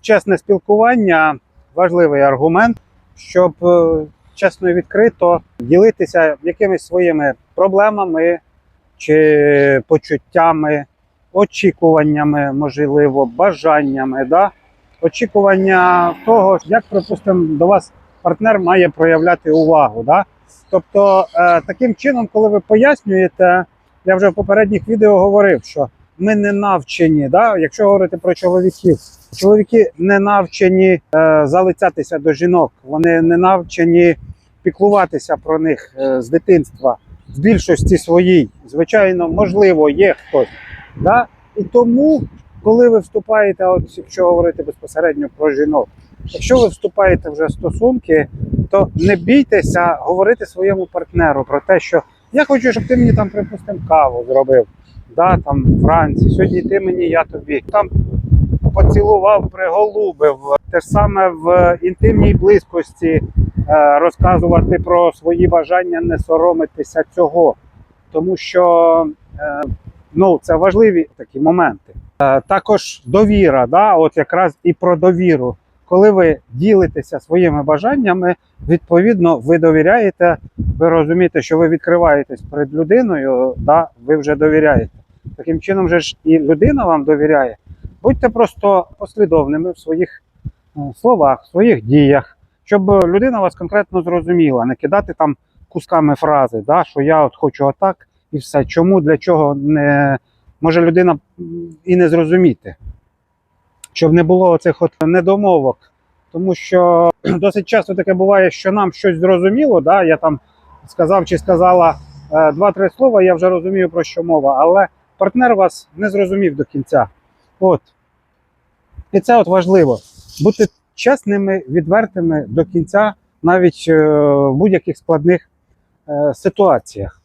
Чесне спілкування важливий аргумент, щоб е, чесно і відкрито ділитися якимись своїми проблемами чи почуттями, очікуваннями, можливо, бажаннями. Да? Очікування того, як, припустимо, до вас партнер має проявляти увагу. Да? Тобто, е, таким чином, коли ви пояснюєте, я вже в попередніх відео говорив, що ми не навчені, да? якщо говорити про чоловіків, чоловіки не навчені е, залицятися до жінок, вони не навчені піклуватися про них е, з дитинства, в більшості своїй. Звичайно, можливо, є хтось. Да? І тому, коли ви вступаєте, от якщо говорити безпосередньо про жінок, якщо ви вступаєте вже в стосунки, то не бійтеся говорити своєму партнеру про те, що я хочу, щоб ти мені там, припустимо, каву зробив. Да, там вранці, сьогодні ти мені, я тобі. Там поцілував, приголубив. Те ж саме в інтимній близькості е, розказувати про свої бажання, не соромитися цього. Тому що е, ну, це важливі такі моменти. Е, також довіра, да, от якраз і про довіру. Коли ви ділитеся своїми бажаннями, відповідно, ви довіряєте, ви розумієте, що ви відкриваєтесь перед людиною, да, ви вже довіряєте. Таким чином, же ж і людина вам довіряє. Будьте просто послідовними в своїх е, словах, в своїх діях, щоб людина вас конкретно зрозуміла, не кидати там кусками фрази, да, що я от хочу отак і все. Чому, для чого не може людина і не зрозуміти, щоб не було оцих от недомовок. Тому що досить часто таке буває, що нам щось зрозуміло, да, я там сказав чи сказала е, два-три слова, я вже розумію, про що мова, але партнер вас не зрозумів до кінця. От. І це от важливо. Бути чесними, відвертими до кінця, навіть е, в будь-яких складних е, ситуаціях.